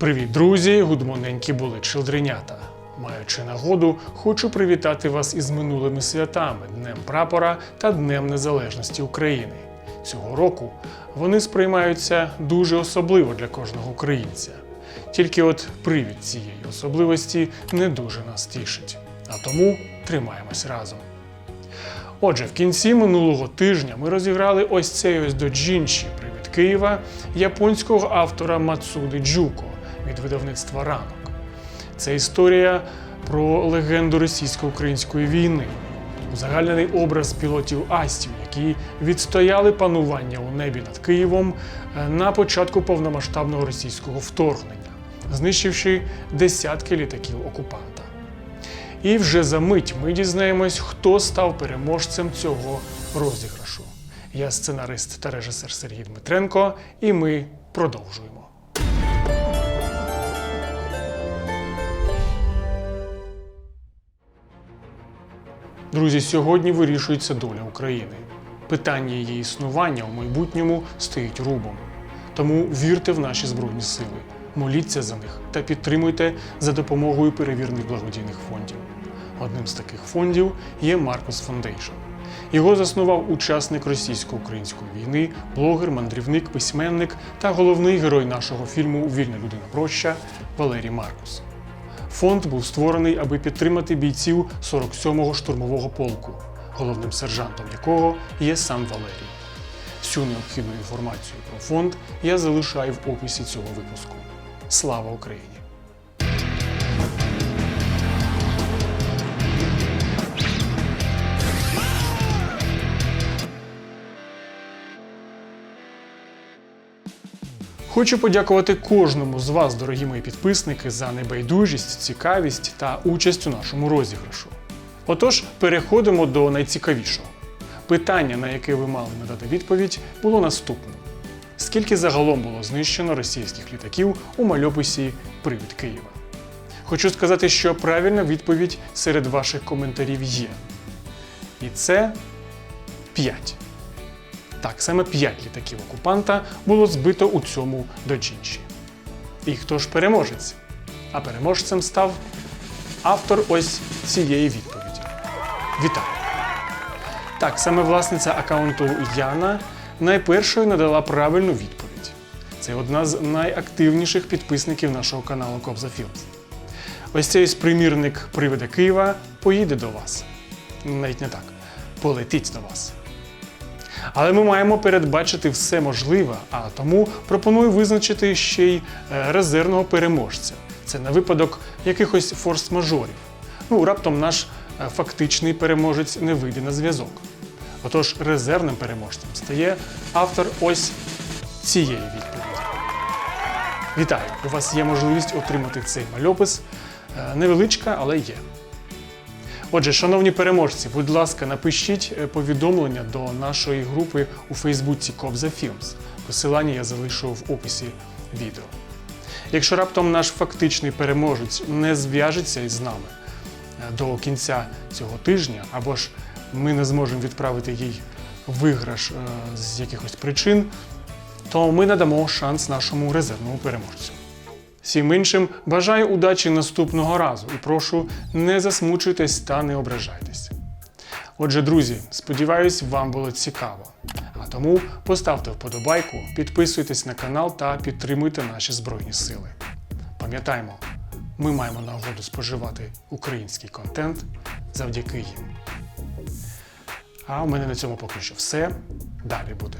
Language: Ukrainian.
Привіт, друзі! Гудмоненькі були челдренята. Маючи нагоду, хочу привітати вас із минулими святами Днем Прапора та Днем Незалежності України. Цього року вони сприймаються дуже особливо для кожного українця. Тільки от привід цієї особливості не дуже нас тішить. А тому тримаємось разом. Отже, в кінці минулого тижня ми розіграли ось цей ось доджінші привід Києва японського автора Мацуди Джуко від видавництва Ранок. Це історія про легенду російсько-української війни, узагальнений образ пілотів Астів, які відстояли панування у небі над Києвом е, на початку повномасштабного російського вторгнення, знищивши десятки літаків окупанта. І вже за мить ми дізнаємось, хто став переможцем цього розіграшу. Я сценарист та режисер Сергій Дмитренко, і ми продовжуємо. Друзі, сьогодні вирішується доля України. Питання її існування у майбутньому стоїть рубом. Тому вірте в наші збройні сили, моліться за них та підтримуйте за допомогою перевірених благодійних фондів. Одним з таких фондів є Маркус Foundation. Його заснував учасник російсько-української війни, блогер, мандрівник, письменник та головний герой нашого фільму Вільна людина проща Валерій Маркус. Фонд був створений, аби підтримати бійців 47-го штурмового полку, головним сержантом якого є сам Валерій. Всю необхідну інформацію про фонд я залишаю в описі цього випуску. Слава Україні! Хочу подякувати кожному з вас, дорогі мої підписники, за небайдужість, цікавість та участь у нашому розіграшу. Отож, переходимо до найцікавішого. Питання, на яке ви мали надати відповідь, було наступним: скільки загалом було знищено російських літаків у мальописі Привід Києва? Хочу сказати, що правильна відповідь серед ваших коментарів є. І це 5. Так, саме 5 літаків окупанта було збито у цьому доджінші. І хто ж переможець? А переможцем став автор ось цієї відповіді. Вітаю! Так, саме власниця аккаунту Яна найпершою надала правильну відповідь. Це одна з найактивніших підписників нашого каналу Кобза Філмс. Ось цей примірник привида Києва поїде до вас. Навіть не так, полетить до вас. Але ми маємо передбачити все можливе, а тому пропоную визначити ще й е, резервного переможця. Це на випадок якихось форс-мажорів. Ну, раптом наш е, фактичний переможець не вийде на зв'язок. Отож, резервним переможцем стає автор ось цієї відповіді. Вітаю! У вас є можливість отримати цей мальопис. Е, Невеличка, але є. Отже, шановні переможці, будь ласка, напишіть е, повідомлення до нашої групи у Фейсбуці Кобза Філмс. Посилання я залишу в описі відео. Якщо раптом наш фактичний переможець не зв'яжеться із нами е, до кінця цього тижня, або ж ми не зможемо відправити їй виграш е, з якихось причин, то ми надамо шанс нашому резервному переможцю. Всім іншим бажаю удачі наступного разу і прошу не засмучуйтесь та не ображайтесь. Отже, друзі, сподіваюсь, вам було цікаво. А тому поставте вподобайку, підписуйтесь на канал та підтримуйте наші Збройні Сили. Пам'ятаймо, ми маємо нагоду споживати український контент завдяки їм. А у мене на цьому поки що все. Далі буде.